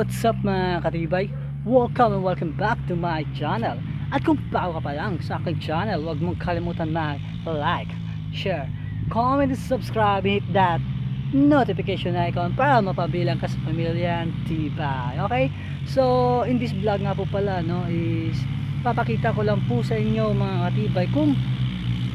What's up mga katibay? Welcome and welcome back to my channel. At kung bago ka pa lang sa aking channel, huwag mong kalimutan na like, share, comment, and subscribe, hit that notification icon para mapabilang ka sa pamilyang tibay. Okay? So, in this vlog nga po pala, no, is papakita ko lang po sa inyo mga katibay kung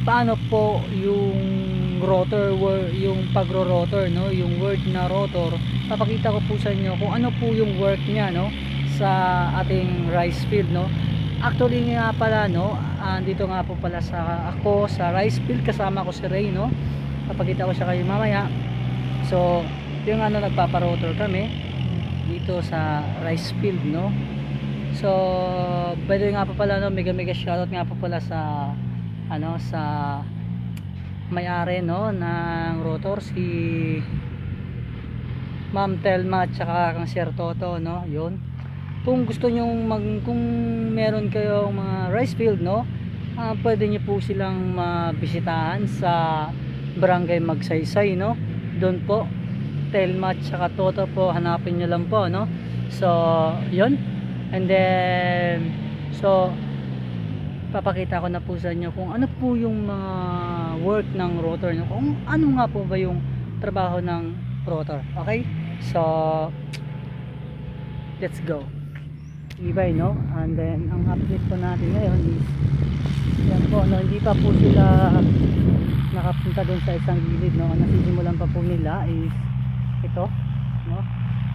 paano po yung rotor yung pagro-rotor no? Yung word na rotor papakita ko po sa inyo kung ano po yung work niya no? Sa ating rice field no? Actually nga pala no? Andito nga po pala sa ako sa rice field kasama ko si Ray no? Papakita ko siya kayo mamaya. So yung ano nagpaparotor kami dito sa rice field no? So by the way nga po pala no? Mega mega shoutout nga po pala sa ano sa may-ari no ng rotor si Ma'am Telma at saka kang Sir Toto no yun. Kung gusto nyo mag kung meron kayong mga rice field no ah, pwede nyo po silang mabisitahan sa barangay Magsaysay no. Doon po Telma at saka Toto po hanapin nyo lang po no. So yun. And then so papakita ko na po sa inyo kung ano po yung mga work ng rotor no? kung ano nga po ba yung trabaho ng rotor. Okay? So let's go. Ibay no? And then ang update po natin ngayon is yan po no? Hindi pa po sila nakapunta doon sa isang gilid no? Ang nasisimulan pa po nila is ito no?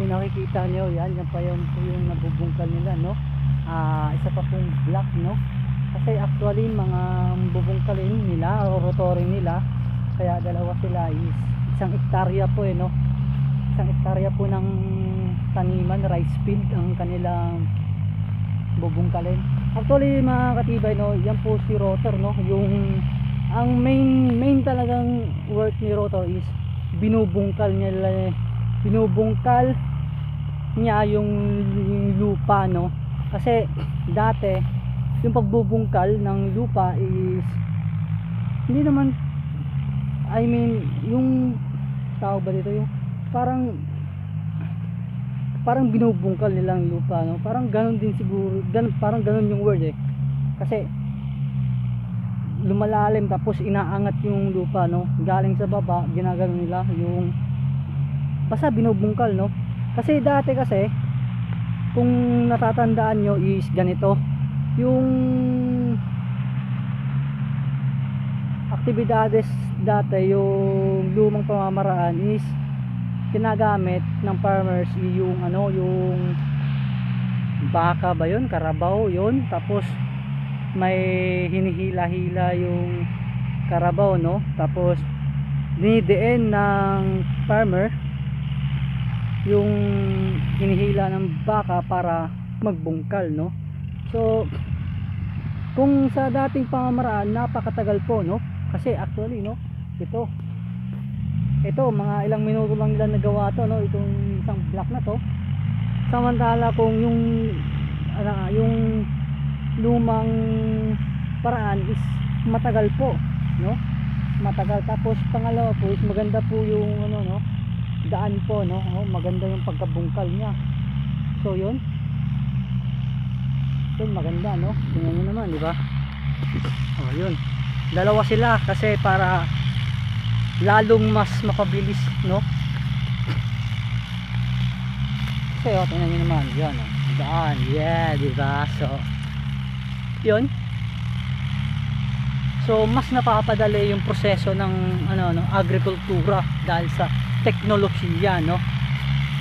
Kung nakikita nyo yan yan pa yung, yung nabubungkal nila no? Ah, isa pa pong black no kasi actually mga bubungkalin nila o rotoring nila kaya dalawa sila is isang hektarya po eh no? Isang hektarya po ng taniman rice field ang kanilang bubungkalin actually mga katibay no yan po si rotor no? Yung ang main main talagang work ni rotor is binubungkal niya binubungkal niya yung, yung lupa no? Kasi dati yung pagbubungkal ng lupa is hindi naman I mean yung tawag ba dito yung parang parang binubungkal nilang lupa no? Parang ganun din siguro ganun, parang ganun yung word eh. Kasi lumalalim tapos inaangat yung lupa no? Galing sa baba ginagano nila yung basta binubungkal no? Kasi dati kasi kung natatandaan nyo is ganito yung aktibidades dati yung lumang pamamaraan is ginagamit ng farmers yung ano yung baka ba yun? Karabaw yun? Tapos may hinihila-hila yung karabaw no? Tapos dinidiin ng farmer yung hinihila ng baka para magbungkal no? So kung sa dating pamamaraan napakatagal po no? Kasi actually no ito. Ito mga ilang minuto lang nila nagawa to no? Itong isang block na to. Samantala kung yung ano, yung lumang paraan is matagal po no? Matagal. Tapos pangalawa po is maganda po yung ano no? Daan po no? Oh, maganda yung pagkabungkal niya. So yun yun maganda no? Tingnan nyo naman di ba? Oh yun. Dalawa sila kasi para lalong mas mapabilis no? Kasi oh tingnan nyo naman. Yan oh. Daan. Yeah di ba? So yun. So mas napapadali yung proseso ng ano no agrikultura dahil sa teknolohiya no?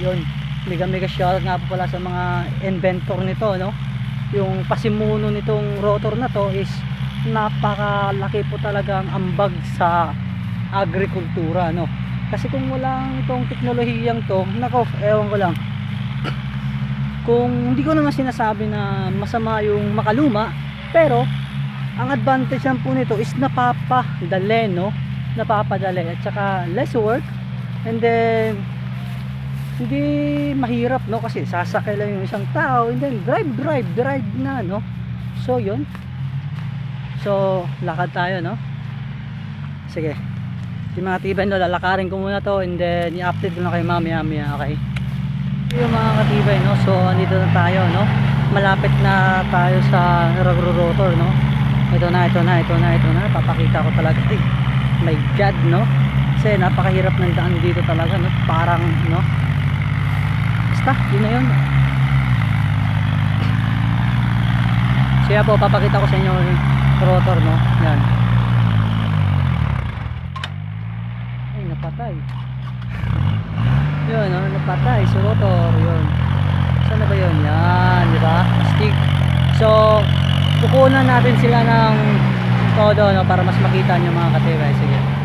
Yun. Mega mega shout nga po pala sa mga inventor nito no yung pasimuno nitong rotor na to is napakalaki po talagang ambag sa agrikultura no? Kasi kung walang itong teknolohiyang to nako ewan ko lang. Kung hindi ko naman sinasabi na masama yung makaluma pero ang advantage lang po nito is napapadali no? Napapadali at saka less work and then hindi mahirap no kasi sasakay lang yung isang tao and then drive drive drive na no so yun so lakad tayo no sige yung mga tibay no lalakarin ko muna to and then i-update ko na kay mamaya maya okay Yung mga katibay, no? So, andito na tayo, no? Malapit na tayo sa rotor, no? Ito na, ito na, ito na, ito na. Papakita ko talaga. Ay, my God, no? Kasi napakahirap ng daan dito talaga, no? Parang, no? Basta, yun na yun. Siya po, papakita ko sa inyo yung rotor, no? Yan. Ay, napatay. Yun, no? Napatay sa rotor, yun. Saan na ba yun? Yan, di ba? Stick. So, kukunan natin sila ng todo, no? Para mas makita nyo mga katibay. Sige.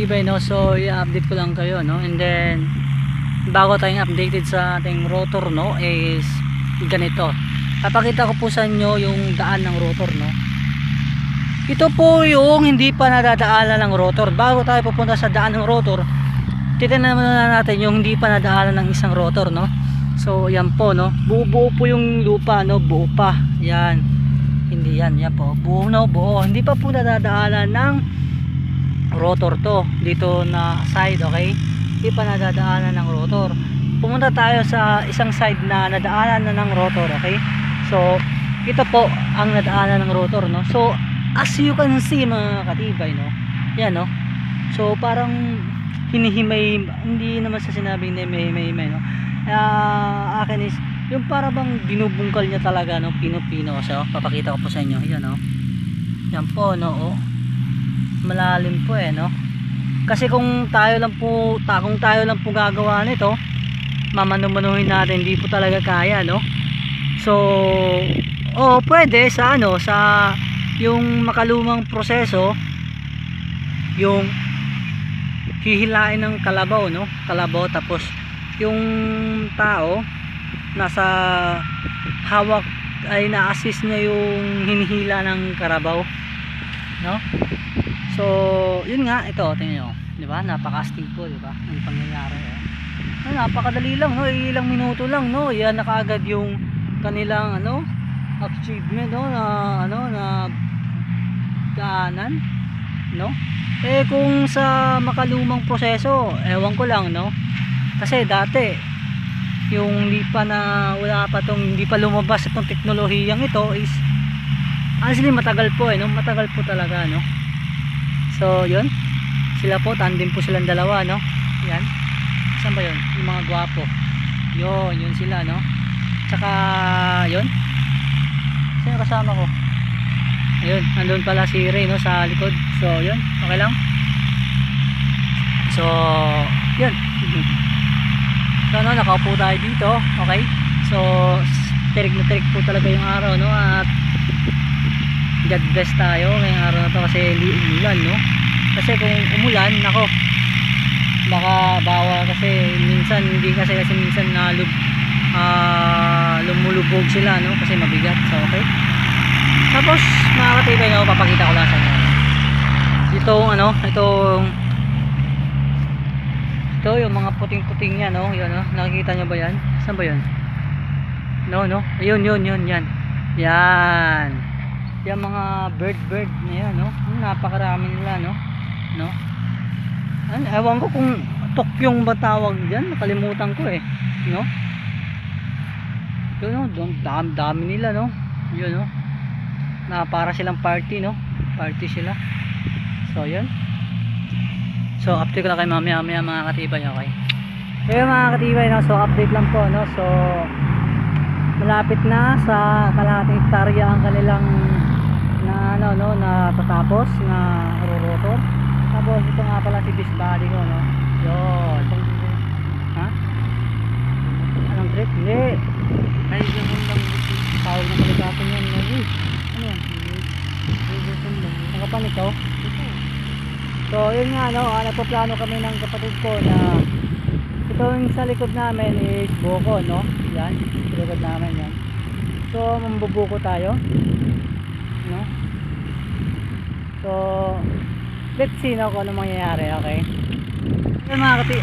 Tibay no, so i-update ko lang kayo no? And then bago tayong updated sa ating rotor no is ganito. Papakita ko po sa inyo yung daan ng rotor no? Ito po yung hindi pa nadadaanan ng rotor. Bago tayo pupunta sa daan ng rotor titignan muna natin yung hindi pa nadaanan ng isang rotor no? So yan po no? Buo buo po yung lupa no? Buo pa. Yan. Hindi yan. Yan po. Buo no? Buo. Hindi pa po nadadaanan ng rotor to dito na side okay? Hindi pa ng rotor. Pumunta tayo sa isang side na nadaanan na ng rotor okay? So ito po ang nadaanan ng rotor no? So as you can see mga katibay no? Yan no? So parang hinihimay hindi naman sa sinabing na may may may no? Ah, akin is yung para bang binubungkal niya talaga no? Pino-pino so papakita ko po sa inyo. Yan no yan po no? Oh malalim po eh no? Kasi kung tayo lang po kung tayo lang po gagawa nito mamanumanuhin natin hindi po talaga kaya no? So oh pwede sa ano sa yung makalumang proseso yung hihilain ng kalabaw no? Kalabaw tapos yung tao nasa hawak ay na-assist niya yung hinihila ng karabaw no So, yun nga, ito, tingnan nyo. Di ba? Napaka-astig po, di ba? Ang pangyayari. Eh. Ah, napakadali lang, no? Ilang minuto lang, no? Yan na kaagad yung kanilang, ano, achievement, no? Na, ano, na daanan, no? Eh, kung sa makalumang proseso, ewan ko lang, no? Kasi dati, yung hindi pa na, wala pa tong, hindi pa lumabas itong teknolohiyang ito is, honestly, matagal po, eh, no? Matagal po talaga, no? So, yun. Sila po, tandem po silang dalawa, no? Yan. Saan ba yun? Yung mga gwapo. Yun, yun sila, no? Tsaka, yun. Sino kasama ko? Ayun, nandun pala si Ray, no? Sa likod. So, yun. Okay lang? So, yun. So, no? Nakaupo tayo dito. Okay? So, tirig na tirig po talaga yung araw, no? At God bless tayo ngayong araw na to kasi hindi umulan no? Kasi kung umulan nako baka bawal kasi minsan hindi kasi kasi minsan na lub, ah, lumulubog sila no? Kasi mabigat so okay. Tapos mga katibay no papakita ko lang sa inyo. Itong ano itong ito yung mga puting puting yan no? Yun no? Nakikita nyo ba yan? Saan ba yun? No no? Ayun yun yun yan. Yan yung mga bird bird na yan no? Napakarami nila no? No? Ano, ewan ko kung tokyong ba tawag dyan? Nakalimutan ko eh. No? Yun no? Dam, dam, dami nila no? Yun no? Na para silang party no? Party sila. So yun. So update ko lang kay mamaya mamaya mga katibay okay? Kaya mga katibay no? So update lang po no? So malapit na sa kalahating hektarya ang kanilang ano no natatapos na rorotor tapos ito nga pala si Beast Body ko no. Yun. Ha? anong trip? hindi. Ay, ganun lang. tawag na maligapin yan ano yan? ang kapanik ko so yun nga no ah, nagpaplano kami ng kapatid ko na itong sa likod namin is buko no. Yan sa likod namin yan. So mambubuko tayo so let's see no kung ano mangyayari okay? Yun mga kati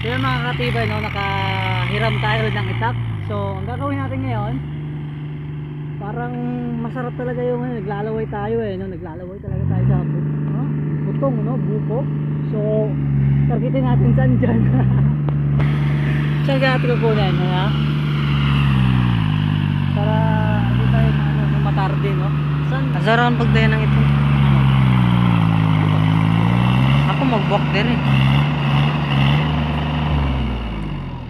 so yun mga katibay no nakahiram tayo ng itak. So ang gagawin natin ngayon parang masarap talaga yung ano, naglalaway tayo eh no? Naglalaway talaga tayo sa no? butong no? Buko. So targetin natin saan dyan. Saan natin kukunin ano para hindi tayo matarde no saan Azara ang pagdaya ng ito. Ako mag-walk din eh.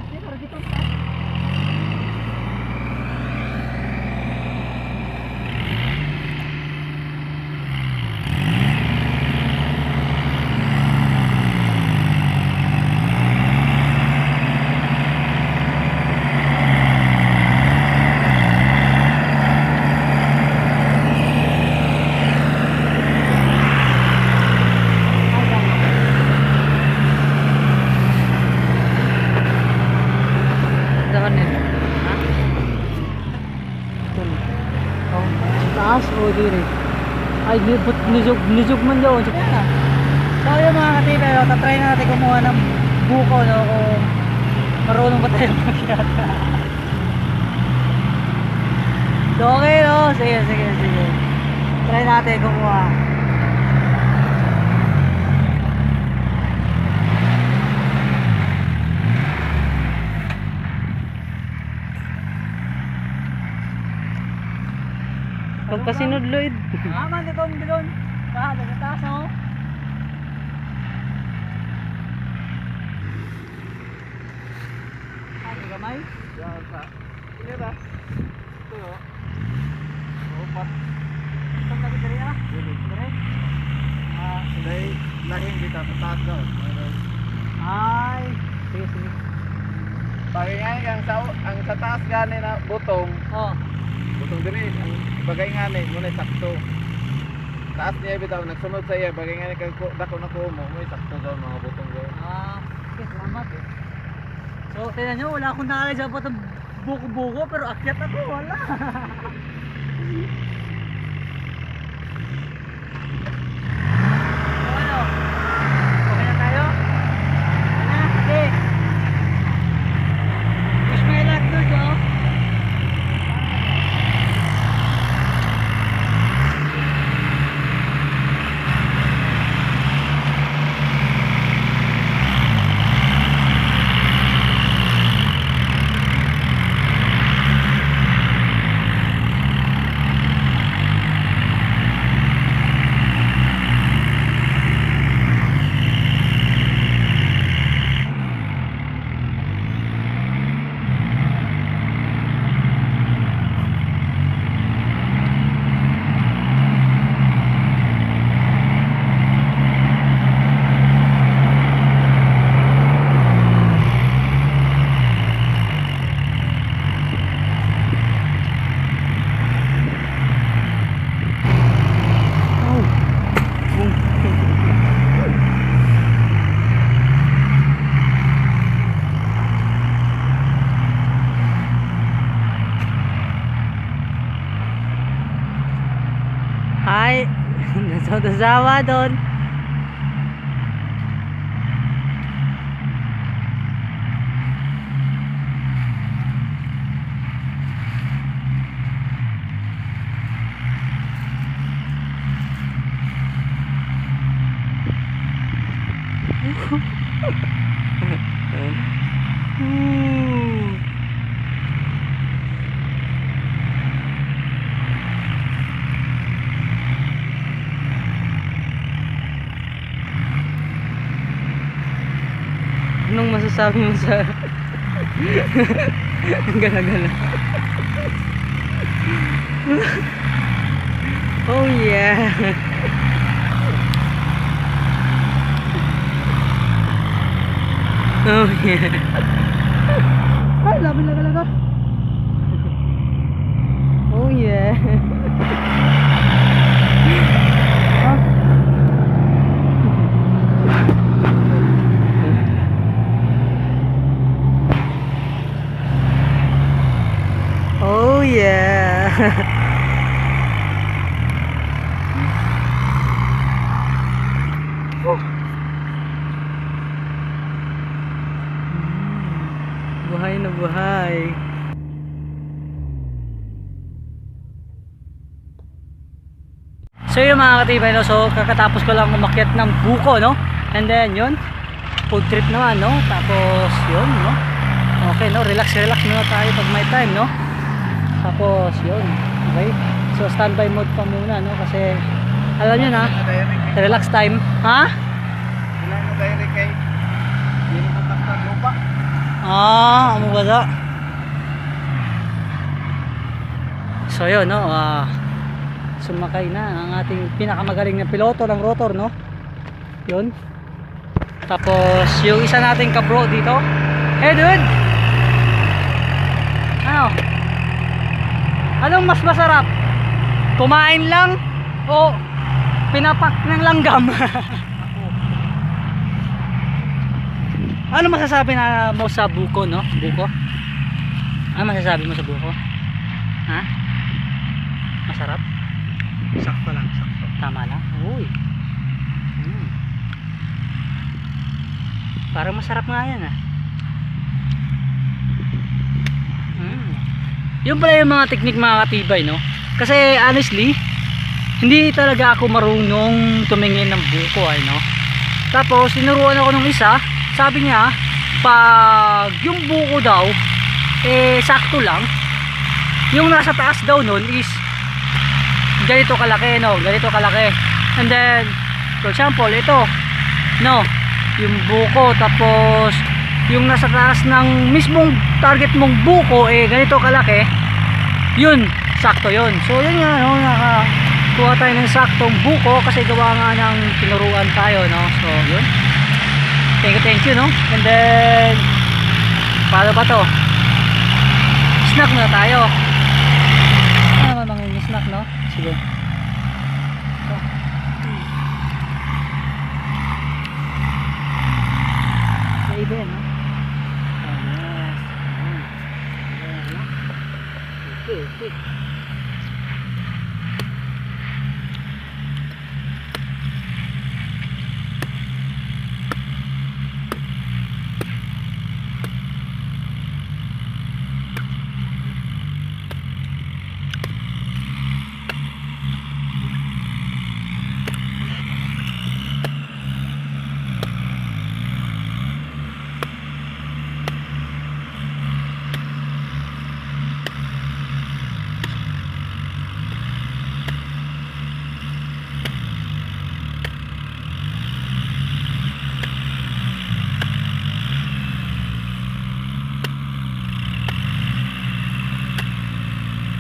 Hindi, para dito. Dahan nito. Ha? Oh, taas o dire. Ay, nibut nijog nijog man daw. Nijog na. So yun mga katiba, no, tatry na natin kumuha ng buko no kung marunong ba tayo magyat. okay no? Sige, sige, sige. Try natin kumuha. Pagpasinod Lloyd. Ah, man, dito, dito. Ah, dito taas ako. Ah, di gamay? Yan sa. Ini ba? Ito yo. Opat. Saan dali ah? Dili. Dire? Ah, Dahil lahing kita sa taas daw. ay. Sige, sige. Bagay nga ang sa ang sa taas gani na butong, Oh, butong diri bagay nga ni mo sakto. Taas niya bitaw nagsunod sa iya bagay nga ni kag dako na ko mo mo sakto daw mga butong daw. ah, sige, salamat eh. So, tingnan nyo, wala akong nakalay sa patang buko-buko, pero akyat ako, wala. So, ano? Okay na tayo? Ano na? Sige. Wish my luck, dude, oh. Hi! Nasa doon. Masasabi mo sa Gala-gala. oh yeah. Oh yeah. Ay, labi na talaga. Oh yeah. Oh yeah. buhay na buhay. So yun mga katibay, no? so kakatapos ko lang umakyat ng buko, no? And then yun, food trip naman, no? Tapos yun, no? Okay, no? Relax, relax muna tayo pag may time, no? Tapos yun, okay? So standby mode pa muna, no? Kasi alam nyo na, relax time. Ha? Ilan mo direct kay? Hindi mo kontaktan lupa. Ah, ano ba da? So yun, no? Ah, sumakay na ang ating pinakamagaling na piloto ng rotor, no? Yun. Tapos, yung isa nating kabro dito. Hey, dude! Ano? Anong mas masarap? Kumain lang o pinapak ng langgam? ano masasabi na mo sa buko, no? Buko? Ano masasabi mo sa buko? Ha? Masarap? Sakto lang, sakto. Tama lang? Uy. Hmm. Parang masarap nga yan ah. Yun pala yung mga technique mga katibay no. Kasi honestly, hindi talaga ako marunong tumingin ng buko ay no. Tapos tinuruan ako nung isa, sabi niya, pag yung buko daw, eh sakto lang, yung nasa taas daw nun is ganito kalaki no? Ganito kalaki. And then for example ito no? Yung buko tapos yung nasa taas ng mismong target mong buko eh ganito kalaki yun sakto yun. So yun nga no nakakuha tayo ng saktong buko kasi gawa nga ng tinuruan tayo no? So yun. Thank you thank you no? And then paano ba to? Snack muna tayo. Ano naman mga snack no? Sige Ito. Sa iba yan, no? Oh, yes. Ayan. Ayan, no? Okay, okay.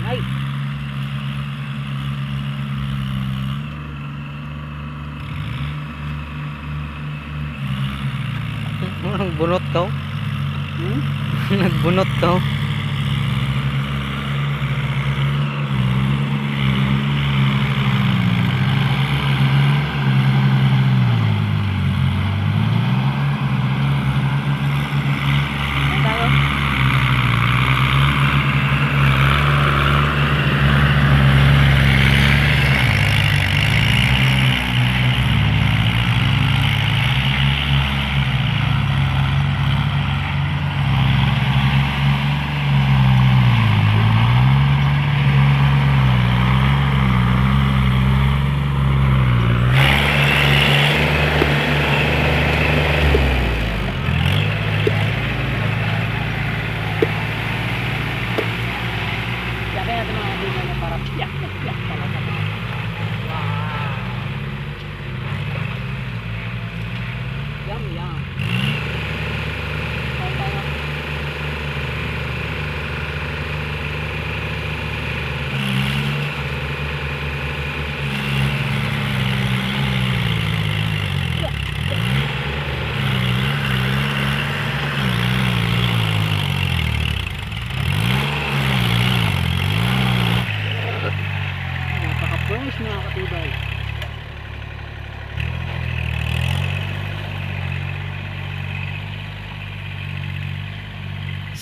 Ay, Nagbunot ka? hmm? Nagbunot ka?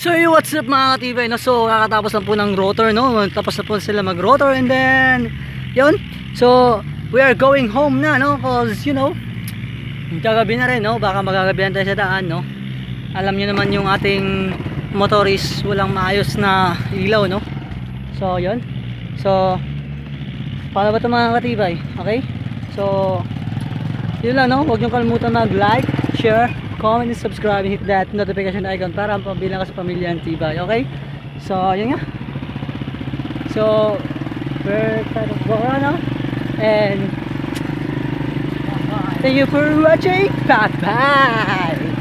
So what's up mga katibay no? So kakatapos lang po ng rotor no? Tapos na po sila mag rotor and then Yun. So we are going home na no? Cause you know Gagabi na rin no? Baka magagabihan tayo sa daan no? Alam nyo naman yung ating motorist Walang maayos na ilaw no? So yun. So Paano ba ito mga katibay Okay? So yun lang no, huwag niyong kalimutan mag-like, share, comment, and subscribe, hit that notification icon para pabilang ka sa pamilya ng Tibay, okay? So, yun nga. So, we're kind of going now, and thank you for watching, bye-bye!